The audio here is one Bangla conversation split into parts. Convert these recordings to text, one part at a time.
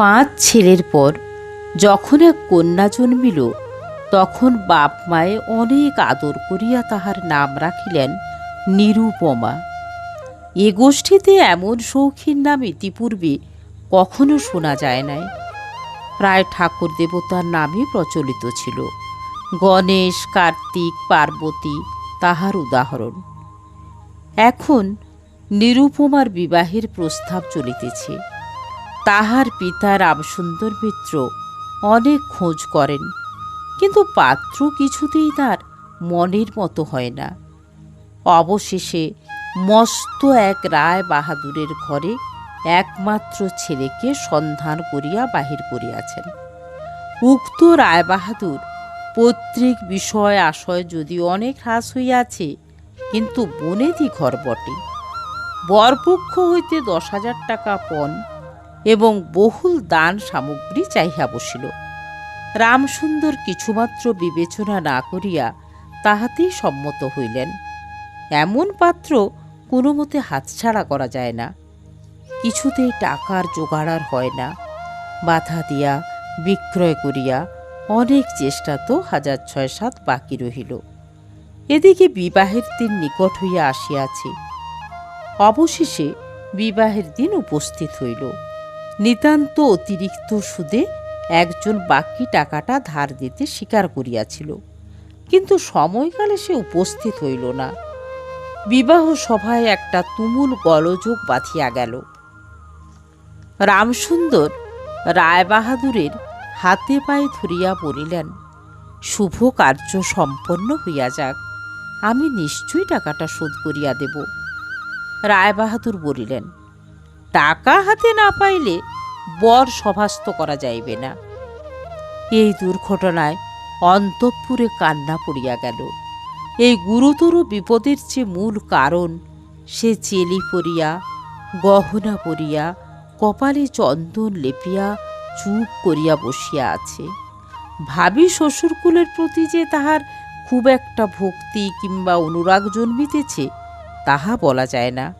পাঁচ ছেলের পর যখন এক কন্যা জন্মিল, তখন বাপ মায়ে অনেক আদর করিয়া তাহার নাম রাখিলেন নিরুপমা। এ গোষ্ঠীতে এমন শৌখিন নাম ইতিপূর্বে কখনো শোনা যায় নাই। প্রায় ঠাকুর দেবতার নামই প্রচলিত ছিল। গণেশ, কার্তিক, পার্বতী তাহার উদাহরণ। এখন নিরুপমার বিবাহের প্রস্তাব চলিতেছে। তাহার পিতা রামসুন্দর মিত্র অনেক খোঁজ করেন, কিন্তু পাত্র কিছুতেই তার মনের মতো হয় না। অবশেষে মস্ত এক রায় বাহাদুরের ঘরে একমাত্র ছেলেকে সন্ধান করিয়া বাহির করিয়াছেন। উক্ত রায় বাহাদুর পৈতৃক বিষয় আশয় যদি অনেক হ্রাস হইয়াছে, কিন্তু বনেদি ঘর বটে। বরপক্ষ হইতে দশ হাজার টাকা পণ এবং বহুল দান সামগ্রী চাহিয়া বসিল। রামসুন্দর কিছুমাত্র বিবেচনা না করিয়া তাহাতেই সম্মত হইলেন। এমন পাত্র কোনো মতে হাতছাড়া করা যায় না। কিছুতেই টাকার জোগাড় আর হয় না। বাধা দিয়া, বিক্রয় করিয়া অনেক চেষ্টা তো হাজার ছয় সাত বাকি রহিল। এদিকে বিবাহের দিন নিকট হইয়া আসিয়াছে। অবশেষে বিবাহের দিন উপস্থিত হইল। নিতান্ত অতিরিক্ত সুদে একজন বাকি টাকাটা ধার দিতে স্বীকার করিয়াছিল। কিন্তু সময়কালে সে উপস্থিত হইল না। বিবাহ সভায় একটা তুমুল গলযোগ বাঁধিয়া গেল। রামসুন্দর রায়বাহাদুরের হাতে পায়ে ধরিয়া বলিলেন, শুভ কার্য সম্পন্ন হইয়া যাক। আমি নিশ্চয়ই টাকাটা শোধ করিয়া দেব। রায়বাহাদুর বলিলেন টাকা হাতে না পাইলে বর সভাস্ত করা যাইবে না। এই দুর্ঘটনায় অন্তঃপুরে কান্না পড়িয়া গেল। এই গুরুতর বিপদের যে মূল কারণ, সে চেলি পরিয়া গহনা পরিয়া, কপালে চন্দন লেপিয়া, চুপ করিয়া বসিয়া আছে। ভাবি শ্বশুরকুলের প্রতি যে তাহার খুব একটা ভক্তি কিংবা অনুরাগ জন্মিতেছে, তাহা বলা যায় না।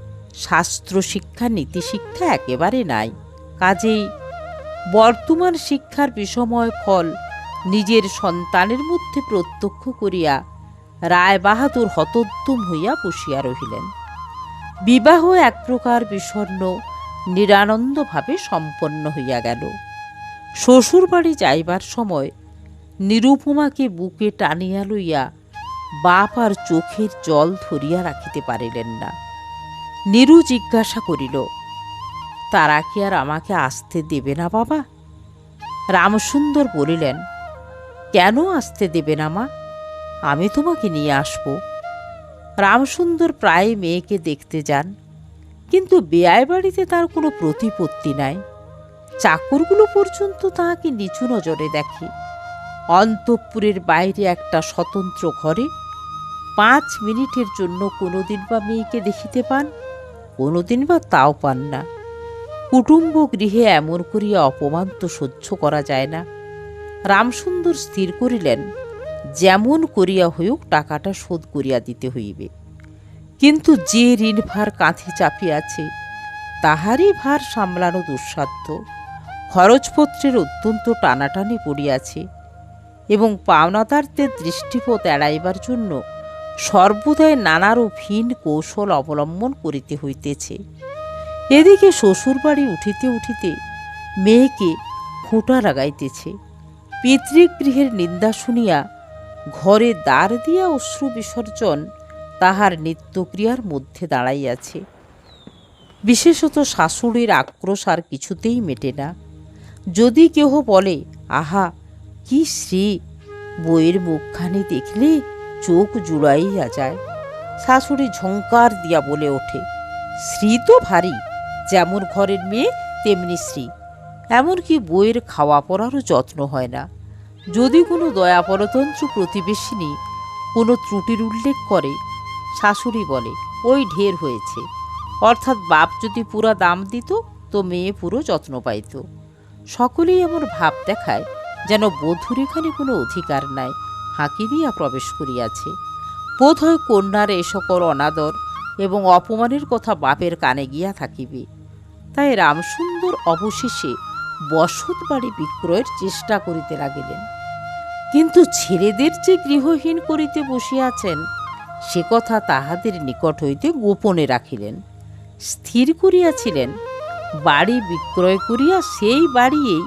শাস্ত্র শিক্ষা নীতিশিক্ষা একেবারে নাই। কাজেই বর্তমান শিক্ষার বিষময় ফল নিজের সন্তানের মধ্যে প্রত্যক্ষ করিয়া রায় বাহাদুর হতোদ্যম হইয়া বসিয়া রহিলেন। বিবাহ এক প্রকার বিষণ্ন নিরানন্দভাবে সম্পন্ন হইয়া গেল। শ্বশুরবাড়ি যাইবার সময় নিরুপমাকে বুকে টানিয়া লইয়া বাপ আর চোখের জল ধরিয়া রাখিতে পারিলেন না। নিরু জিজ্ঞাসা করিল, তারা কি আর আমাকে আসতে দেবে না বাবা? রামসুন্দর বলিলেন, কেন আসতে দেবে না মা? আমি তোমাকে নিয়ে আসব। রামসুন্দর প্রায় মেয়েকে দেখতে যান, কিন্তু বেয়ায় বাড়িতে তার কোনো প্রতিপত্তি নাই। চাকরগুলো পর্যন্ত তাহাকে নিচু নজরে দেখে। অন্তঃপুরের বাইরে একটা স্বতন্ত্র ঘরে পাঁচ মিনিটের জন্য কোনোদিন বা মেয়েকে দেখিতে পান। কোনোদিন বা তাও পান না। কুটুম্ব গৃহে এমন করিয়া অপমান তো সহ্য করা যায় না। রামসুন্দর স্থির করিলেন, যেমন করিয়া হইউক টাকাটা শোধ করিয়া দিতে হইবে। কিন্তু যে ঋণ ভার কাঁধে চাপিয়াছে, তাহারই ভার সামলানো দুঃসাধ্য। খরচপত্রের অত্যন্ত টানাটানি পড়িয়াছে এবং পাওনাদারদের দৃষ্টিপথ এড়াইবার জন্য সর্বদাই নানারও ভিন কৌশল অবলম্বন করিতে হইতেছে। এদিকে শ্বশুরবাড়ি উঠিতে উঠিতে মেয়েকে খুঁটা লাগাইতেছে। পিতৃগৃহের নিন্দা শুনিয়া ঘরে দ্বার দিয়া অশ্রু বিসর্জন তাহার নিত্যক্রিয়ার মধ্যে দাঁড়াইয়াছে। বিশেষত শাশুড়ির আক্রোশ আর কিছুতেই মেটে না। যদি কেহ বলে, আহা, কি শ্রী, বইয়ের মুখখানি দেখলে চোখ জুড়াইয়া যায়। শাশুড়ি ঝঙ্কার দিয়া বলে ওঠে শ্রী তো ভারী, যেমন ঘরের মেয়ে, তেমনি শ্রী এমনকি বইয়ের খাওয়া পড়ারও যত্ন হয় না। যদি কোনো দয়াপরতন্ত্র প্রতিবেশিনী কোনো ত্রুটির উল্লেখ করে, শাশুড়ি বলে, ওই ঢের হয়েছে। অর্থাৎ বাপ যদি পুরা দাম দিত, তো মেয়ে পুরো যত্ন পাইত। সকলেই এমন ভাব দেখায় যেন বধূর এখানে কোনো অধিকার নাই। ফাঁকি দিয়া প্রবেশ করিয়াছে। বোধ হয় কন্যার এ সকল অনাদর এবং অপমানের কথা বাপের কানে গিয়া থাকিবে। তাই রামসুন্দর অবশেষে বসত বাড়ি বিক্রয়ের চেষ্টা করিতে লাগিলেন। কিন্তু ছেলেদের যে গৃহহীন করিতে বসিয়াছেন, সে কথা তাহাদের নিকট হইতে গোপনে রাখিলেন। স্থির করিয়াছিলেন, বাড়ি বিক্রয় করিয়া সেই বাড়িয়েই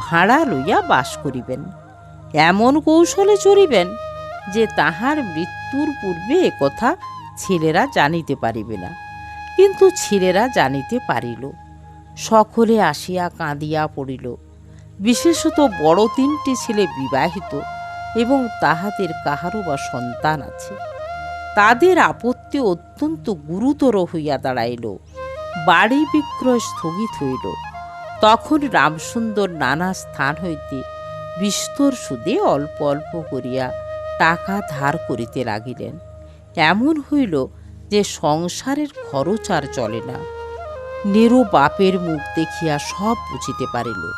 ভাড়া লইয়া বাস করিবেন। এমন কৌশলে চড়িবেন যে তাহার মৃত্যুর পূর্বে একথা ছেলেরা জানিতে পারিবে না। কিন্তু ছেলেরা জানিতে পারিল। সকলে আসিয়া কাঁদিয়া পড়িল। বিশেষত বড় তিনটি ছেলে বিবাহিত এবং তাহাদের কাহারও বা সন্তান আছে। তাদের আপত্তি অত্যন্ত গুরুতর হইয়া দাঁড়াইল। বাড়ি বিক্রয় স্থগিত হইল। তখন রামসুন্দর নানা স্থান হইতে বিস্তর সুদে অল্প অল্প করিয়া টাকা ধার করিতে লাগিলেন। এমন হইল যে সংসারের খরচ আর চলে না। নেরো বাপের মুখ দেখিয়া সব বুঝিতে পারিল।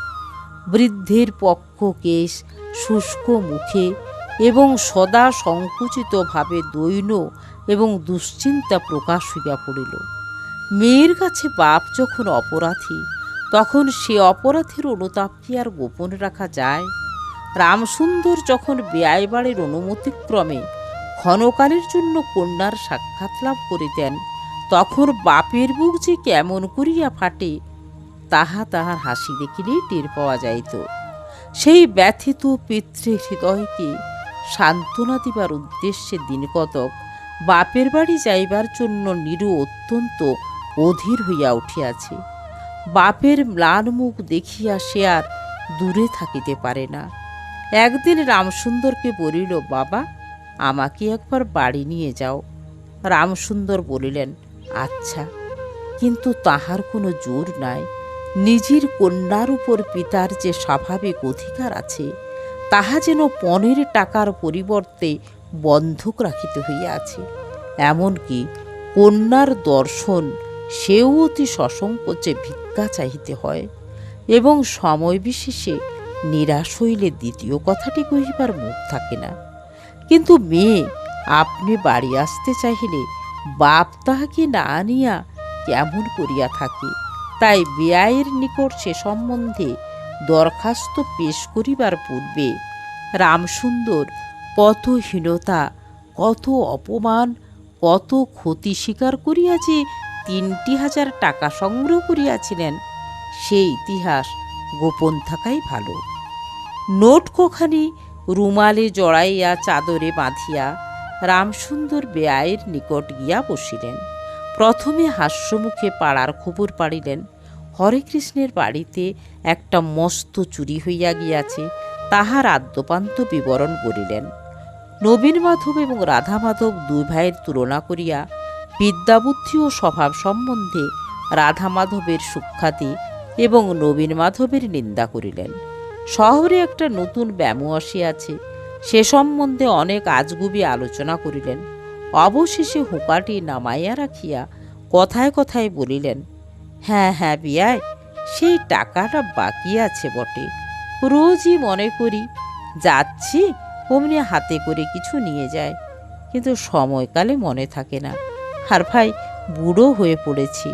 বৃদ্ধের পক্ষ কেশ, শুষ্ক মুখে এবং সদা সংকুচিতভাবে দৈন এবং দুশ্চিন্তা প্রকাশ হইয়া পড়িল। মেয়ের কাছে বাপ যখন অপরাধী, তখন সে অপরাধের অনুতাপ কি আর গোপন রাখা যায়? রামসুন্দর যখন বেয়াই বাড়ির অনুমতিক্রমে ক্ষণকালের জন্য কন্যার সাক্ষাৎ লাভ করিতেন, তখন বাপের বুক যে কেমন করিয়া ফাটে, তাহা তাহার হাসি দেখিলেই টের পাওয়া যাইত। সেই ব্যথিত পিতৃ হৃদয়কে সান্ত্বনা দিবার উদ্দেশ্যে দিনকতক বাপের বাড়ি যাইবার জন্য নিরু অত্যন্ত অধীর হইয়া উঠিয়াছে। বাপের ম্লান মুখ দেখিয়া সে আর দূরে থাকিতে পারে না। একদিন রামসুন্দরকে বলিল, বাবা, আমাকে একবার বাড়ি নিয়ে যাও। রামসুন্দর বলিলেন আচ্ছা কিন্তু তাহার কোনো জোর নাই। নিজের কন্যার উপর পিতার যে স্বাভাবিক অধিকার আছে, তাহা যেন পনেরো টাকার পরিবর্তে বন্ধক রাখিতে হইয়াছে এমনকি কন্যার দর্শন সেও অতি সসংকোচে ভিক্ষা চাহিতে হয় এবং সময় বিশেষে নিরাশ হইলে দ্বিতীয় কথাটি কহিবার মুখ থাকে না। কিন্তু মেয়ে, আপনি বাড়ি আসতে চাহিলে বাপ তাহাকে না আনিয়া কেমন করিয়া থাকে? তাই বেআইয়ের নিকট সে সম্বন্ধে দরখাস্ত পেশ করিবার পূর্বে রামসুন্দর কত হীনতা, কত অপমান, কত ক্ষতি স্বীকার করিয়া যে তিনটি হাজার টাকা সংগ্রহ করিয়াছিলেন সেই ইতিহাস গোপন থাকাই ভালো। নোট কোখানি রুমালে জড়াইয়া চাদরে বাঁধিয়া রামসুন্দর বেআইয়ের নিকট গিয়া বসিলেন। প্রথমে হাস্যমুখে পাড়ার খবর পাড়িলেন, হরেকৃষ্ণের বাড়িতে একটা মস্ত চুরি হইয়া গিয়াছে, তাহার আদ্যপান্ত বিবরণ করিলেন। নবীন মাধব এবং রাধা মাধব দুই ভাইয়ের তুলনা করিয়া বিদ্যাবুদ্ধি ও স্বভাব সম্বন্ধে রাধা মাধবের সুখ্যাতি এবং নবীন মাধবের নিন্দা করিলেন। শহরে একটা নতুন ব্যামো আসিয়াছে। সে সম্বন্ধে অনেক আজগুবি আলোচনা করিলেন। অবশেষে হুঁকাটি নামাইয়া রাখিয়া কথায় কথায় বলিলেন হ্যাঁ হ্যাঁ বিয়ায় সেই টাকাটা বাকি আছে বটে। রোজই মনে করি, যাচ্ছি, অমনি হাতে করে কিছু নিয়ে যায় কিন্তু সময়কালে মনে থাকে না। আর ভাই, বুড়ো হয়ে পড়েছি।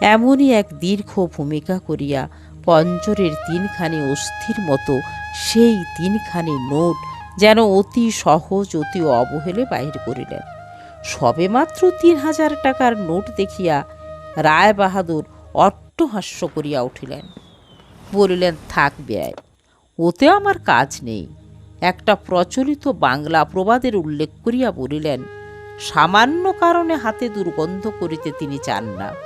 এমনই এক দীর্ঘ ভূমিকা করিয়া পঞ্জরের তিনখানি অস্থির মতো সেই তিনখানি নোট যেন অতি সহজ, অতি অবহেলে বাহির করিলেন। সবেমাত্র তিন হাজার টাকার নোট দেখিয়া রায় বাহাদুর অট্টহাস্য করিয়া উঠিলেন। বলিলেন, থাক ব্যয়, ওতে আমার কাজ নেই। একটা প্রচলিত বাংলা প্রবাদের উল্লেখ করিয়া বলিলেন, সামান্য কারণে হাতে দুর্গন্ধ করিতে তিনি চান না।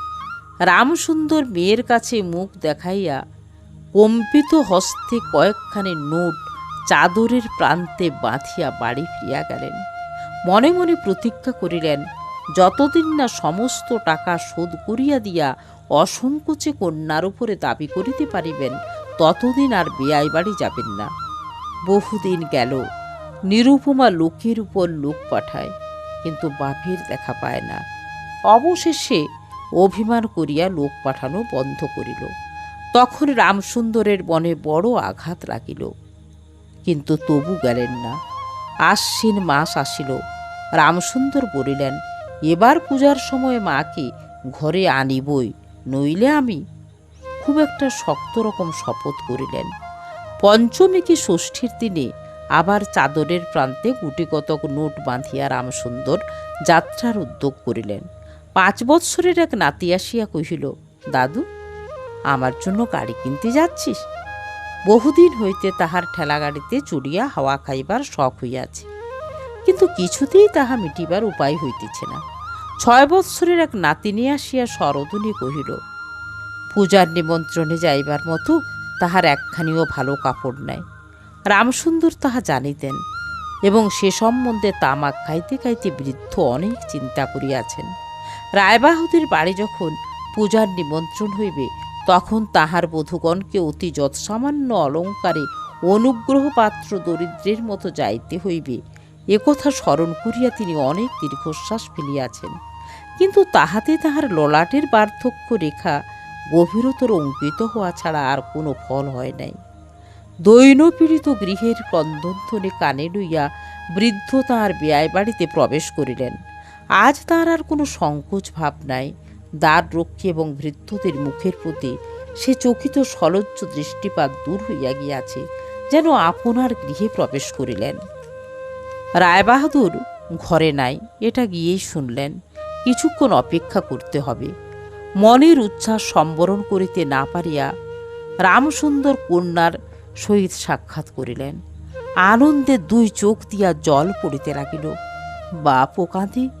রামসুন্দর মেয়ের কাছে মুখ দেখাইয়া কম্পিত হস্তে কয়েকখানি নোট চাদরের প্রান্তে বাঁধিয়া বাড়ি ফিরিয়া গেলেন। মনে মনে প্রতীক্ষা করিলেন, যতদিন না সমস্ত টাকা শোধ করিয়া দিয়া অসংকোচে কন্যার উপরে দাবি করিতে পারিবেন, ততদিন আর বেয়াই বাড়ি যাবেন না। বহুদিন গেল, নিরুপমা লোকের উপর লোক পাঠায়, কিন্তু বাপের দেখা পায় না। অবশেষে অভিমান করিয়া লোক পাঠানো বন্ধ করিল। তখন রামসুন্দরের মনে বড় আঘাত লাগিল। কিন্তু তবু গেলেন না। আশ্বিন মাস আসিল। রামসুন্দর বলিলেন, এবার পূজার সময় মাকে ঘরে আনিবই, নইলে আমি? খুব একটা শক্ত রকম শপথ করিলেন। পঞ্চমী কি ষষ্ঠীর দিনে আবার চাদরের প্রান্তে গুটিকতক নোট বাঁধিয়া রামসুন্দর যাত্রার উদ্যোগ করিলেন। পাঁচ বৎসরের এক নাতি আসিয়া কহিল, দাদু, আমার জন্য গাড়ি কিনতে যাচ্ছিস? বহুদিন হইতে তাহার ঠেলাগাড়িতে চড়িয়া হাওয়া খাইবার শখ হইয়াছে। কিন্তু কিছুতেই তাহা মিটিবার উপায় হইতেছে না। ছয় বৎসরের এক নাতিনি আসিয়া সরদনী কহিল, পূজার নিমন্ত্রণে যাইবার মতো তাহার একখানিও ভালো কাপড় নাই। রামসুন্দর তাহা জানিতেন এবং সে সম্বন্ধে তামাক খাইতে খাইতে বৃদ্ধ অনেক চিন্তা করিয়াছেন। রায়বাহুদের বাড়ি যখন পূজার নিমন্ত্রণ হইবে, তখন তাহার বধূগণকে অতি যৎসামান্য অলঙ্কারে অনুগ্রহ পাত্র দরিদ্রের মতো যাইতে হইবে। একথা স্মরণ করিয়া তিনি অনেক দীর্ঘশ্বাস ফেলিয়াছেন। কিন্তু তাহাতে তাহার ললাটের বার্ধক্য রেখা গভীরতর অঙ্কিত হওয়া ছাড়া আর কোনো ফল হয় নাই। দৈনপীড়িত গৃহের ক্রন্দনধ্বনি কানে লইয়া বৃদ্ধ তাঁর বেয়াই বাড়িতে প্রবেশ করিলেন। আজ তার আর কোনো সংকোচ ভাব নাই। দ্বার রক্ষী এবং বৃদ্ধদের মুখের প্রতি সে চকিত সলজ্জ দৃষ্টিপাত দূর হইয়া গিয়াছে, যেন আপনার গৃহে প্রবেশ করিলেন। রায়বাহাদুর ঘরে নাই, এটা গিয়েই শুনলেন। কিছুক্ষণ অপেক্ষা করতে হবে। মনের উচ্ছ্বাস সম্বরণ করিতে না পারিয়া রামসুন্দর কন্যার সহিত সাক্ষাৎ করিলেন। আনন্দে দুই চোখ দিয়া জল পড়িতে লাগিল। বাপও কাঁদে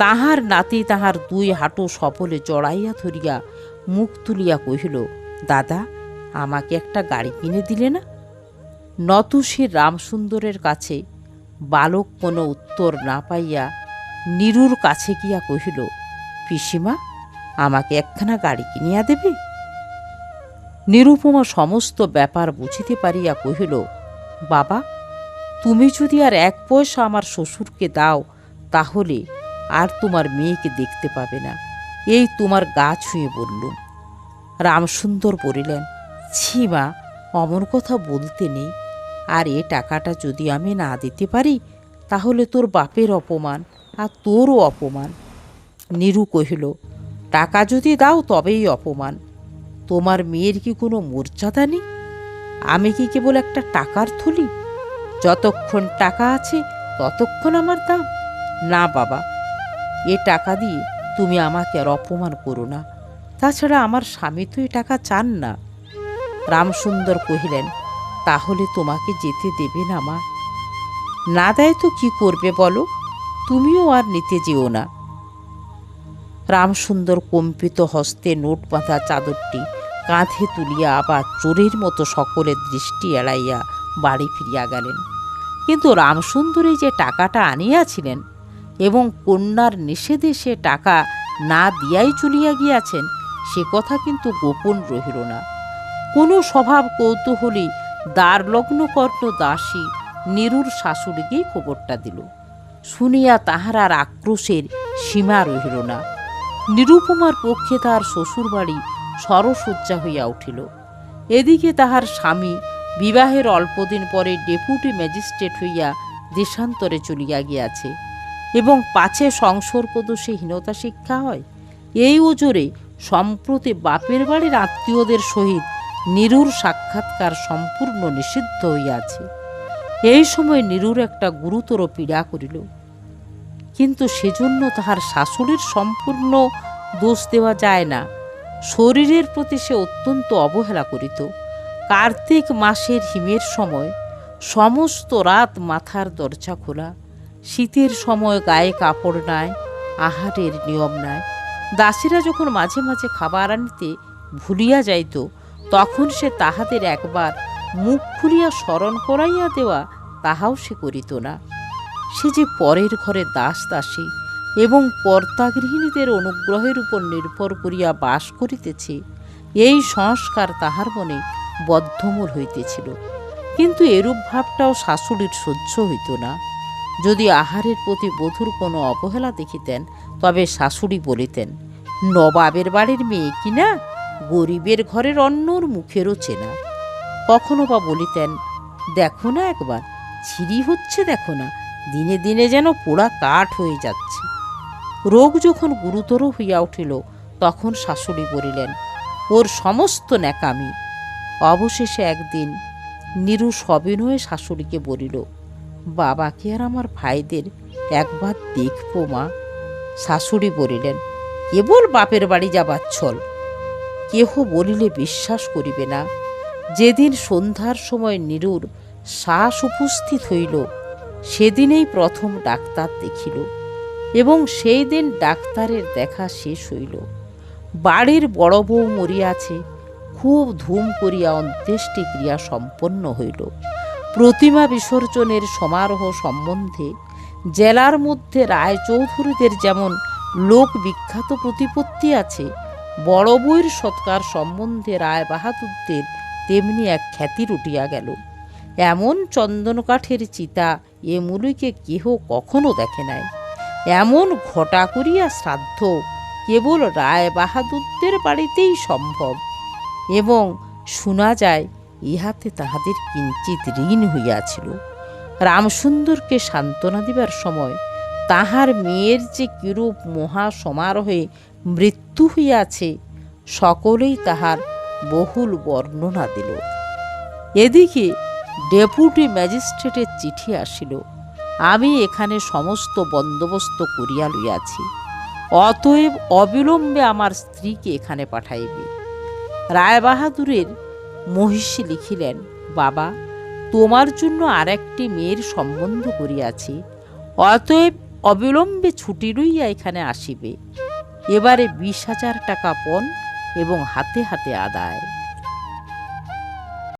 তাহার নাতি তাহার দুই হাঁটু সফলে জড়াইয়া ধরিয়া মুখ তুলিয়া কহিল, দাদা, আমাকে একটা গাড়ি কিনে দিলে না? নতুসে রামসুন্দরের কাছে বালক কোনো উত্তর না পাইয়া নিরুর কাছে গিয়া কহিল, পিসিমা, আমাকে একখানা গাড়ি কিনিয়া দেবে? নিরুপমা সমস্ত ব্যাপার বুঝিতে পারিয়া কহিল, বাবা, তুমি যদি আর এক পয়সা আমার শ্বশুরকে দাও, তাহলে আর তোমার মেয়েকে দেখতে পাবে না। এই তোমার গা ছুঁয়ে বললুম রামসুন্দর বলিলেন, ছি মা, অমন কথা বলতে নেই। আর এ টাকাটা যদি আমি না দিতে পারি, তাহলে তোর বাপের অপমান আর তোরও অপমান। নিরু কহিল, টাকা যদি দাও তবেই অপমান। তোমার মেয়ের কি কোনো মর্যাদা নেই? আমি কি কেবল একটা টাকার থলি? যতক্ষণ টাকা আছে ততক্ষণ আমার দাম। না বাবা এ টাকা দিয়ে তুমি আমাকে আর অপমান করো না। তাছাড়া আমার স্বামী তো এ টাকা চান না। রামসুন্দর কহিলেন, তাহলে তোমাকে যেতে দেবে না মা। না দেয় তো কি করবে বলো? তুমিও আর নিতে যেও না। রামসুন্দর কম্পিত হস্তে নোট বাঁধা চাদরটি কাঁধে তুলিয়া আবার চোরের মতো সকলের দৃষ্টি এড়াইয়া বাড়ি ফিরিয়া গেলেন। কিন্তু রামসুন্দরী যে টাকাটা আনিয়াছিলেন এবং কন্যার নিষেধে সে টাকা না দিয়াই চলিয়া গিয়াছেন, সে কথা কিন্তু গোপন রহিল না। কোনো স্বভাব কৌতূহলী দ্বারলগ্ন কর্ণ দাসী নিরুর শাশুড়িকেই খবরটা দিল। শুনিয়া তাহার আর আক্রোশের সীমা রহিল না। নিরুপমার পক্ষে তাহার শ্বশুরবাড়ি সরসজ্জা হইয়া উঠিল। এদিকে তাহার স্বামী বিবাহের অল্পদিন পরে ডেপুটি ম্যাজিস্ট্রেট হইয়া দেশান্তরে চলিয়া গিয়াছে। এবং পাছে সংসর্গদোষে হীনতা শিক্ষা হয়। এই ওজোরে সম্প্রতি বাপের বাড়ির আত্মীয়দের সহিত নিরুর সাক্ষাৎকার সম্পূর্ণ নিষিদ্ধ হইয়াছে। এই সময় নিরুর একটা গুরুতর পীড়া করিল। কিন্তু সেজন্য তাহার শাশুড়ির সম্পূর্ণ দোষ দেওয়া যায় না। শরীরের প্রতি সে অত্যন্ত অবহেলা করিত। কার্তিক মাসের হিমের সময় সমস্ত রাত মাথার দরজা খোলা। শীতের সময় গায়ে কাপড় নাই, আহারের নিয়ম নাই। দাসীরা যখন মাঝে মাঝে খাবার আনিতে ভুলিয়া যাইত, তখন সে তাহাদের একবার মুখ খুলিয়া স্মরণ করাইয়া দেওয়া তাহাও সে করিত না। সে যে পরের ঘরে দাস দাসী এবং কর্তাগৃহিণীদের অনুগ্রহের উপর নির্ভর করিয়া বাস করিতেছে, এই সংস্কার তাহার মনে বদ্ধমূল হইতেছিল। কিন্তু এরূপ ভাবটাও শাশুড়ির সহ্য হইত না। যদি আহারের প্রতি বধূর কোনো অবহেলা দেখিতেন, তবে শাশুড়ি বলিতেন, নবাবের বাড়ির মেয়ে কিনা গরিবের ঘরের অন্যর মুখেরও চেনা। কখনো বা বলিতেন, দেখো না একবার, ছিরি হচ্ছে দেখো না, দিনে দিনে যেন পোড়া কাঠ হয়ে যাচ্ছে। রোগ যখন গুরুতর হইয়া উঠিল, তখন শাশুড়ি বলিলেন, ওর সমস্ত ন্যাকামি। অবশেষে একদিন নিরু সবিনয়ে শাশুড়িকে বলিল বাবাকে আর আমার ভাইদের একবার দেখব মা? শাশুড়ি বলিলেন, কেবল বাপের বাড়ি যাবার ছল। কেহ বলিলে বিশ্বাস করিবে না। যেদিন সন্ধ্যার সময় নিরুর শ্বাস উপস্থিত হইল, সেদিনেই প্রথম ডাক্তার দেখিল এবং সেই দিন ডাক্তারের দেখা শেষ হইল। বাড়ির বড় বউ মরিয়াছে, খুব ধুম করিয়া অন্ত্যেষ্টি ক্রিয়া সম্পন্ন হইল। প্রতিমা বিসর্জনের সমারোহ সম্বন্ধে জেলার মধ্যে রায়চৌধুরীদের যেমন লোক বিখ্যাত প্রতিপত্তি আছে, বড় বউয়ের সৎকার সম্বন্ধে রায় বাহাদুরদের তেমনি এক খ্যাতি উঠিয়া গেল। এমন চন্দনকাঠের চিতা এ মুলুকে কেহ কখনো দেখে নাই। এমন ঘটা করিয়া শ্রাদ্ধ কেবল রায় বাহাদুরদের বাড়িতেই সম্ভব। এবং শোনা যায় ইহাতে তাহাদের কিঞ্চিত ঋণ হইয়াছিল। রামসুন্দরকে সান্ত্বনা দিবার সময় তাহার মেয়ের যে কিরূপ মহা সমারোহে মৃত্যু হইয়াছে, সকলেই তাহার বহুল বর্ণনা দিল। এদিকে ডেপুটি ম্যাজিস্ট্রেটের চিঠি আসিল, আমি এখানে সমস্ত বন্দোবস্ত করিয়া লইয়াছি, অতএব অবিলম্বে আমার স্ত্রীকে এখানে পাঠাইবে। রায়বাহাদুরের মহিষী লিখিলেন, বাবা, তোমার জন্য আর একটি মেয়ের সম্বন্ধ করিয়াছি। অতএব অবিলম্বে ছুটি লইয়া এখানে আসিবে। এবারে বিশ হাজার টাকা পণ এবং হাতে হাতে আদায়।